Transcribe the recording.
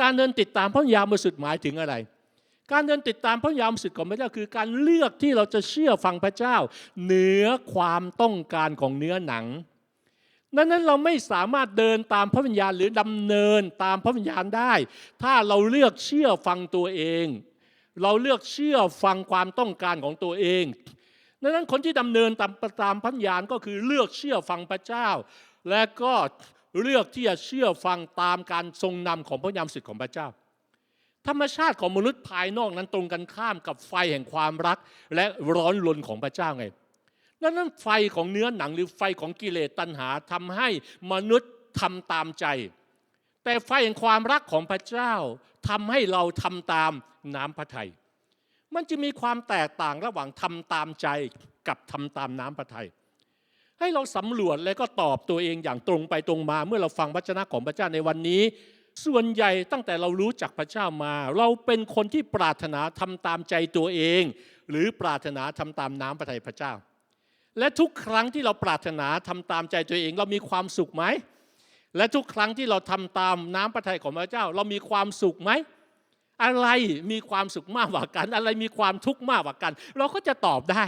การเดินติดตามพระวิญญาณบริสุทธิ์หมายถึงอะไร การเดินติดตามพระวิญญาณบริสุทธิ์ของพระเจ้าคือการเลือกที่เราจะเชื่อฟังพระเจ้า เหนือความต้องการของเนื้อหนังดังนั้นเราไม่สามารถเดินตามพระวิญญาณหรือดำเนินตามพระวิญญาณได้ ถ้าเราเลือกเชื่อฟังตัวเอง เราเลือกเชื่อฟังความต้องการของตัวเองดังนั้นคนที่ดำเนินตามตามพระวิญญาณก็คือเลือกเชื่อฟังพระเจ้า และก็ เลือกที่จะเชื่อฟังตามการทรงนำของพระยามสิทธิ์ของพระเจ้า ธรรมชาติของมนุษย์ภายนอกนั้นตรงกันข้ามกับไฟแห่งความรัก และร้อนรนของพระเจ้าไงดังนั้นไฟของเนื้อหนังหรือไฟของกิเลสตัณหาทำให้มนุษย์ทำตามใจ แต่ไฟแห่งความรักของพระเจ้าทำให้เราทำตามน้ำพระทัยมันจะมีความแตกต่างระหว่างทำตามใจกับทำตามน้ำพระทัย ให้เราสำรวจและก็ตอบตัวเองอย่างตรงไปตรงมา เมื่อเราฟังวจนะของพระเจ้าในวันนี้ ส่วนใหญ่ตั้งแต่เรารู้จักพระเจ้ามา เราเป็นคนที่ปรารถนาทำตามใจตัวเอง หรือปรารถนาทำตามน้ำพระทัยพระเจ้า และทุกครั้งที่เราปรารถนาทำตามใจตัวเอง เรามีความสุขไหมและทุกครั้งที่เราทำตามน้ำพระทัยของพระเจ้า เรามีความสุขไหมอะไรมีความสุขมากกว่ากัน อะไรมีความทุกข์มากกว่ากัน เราก็จะตอบได้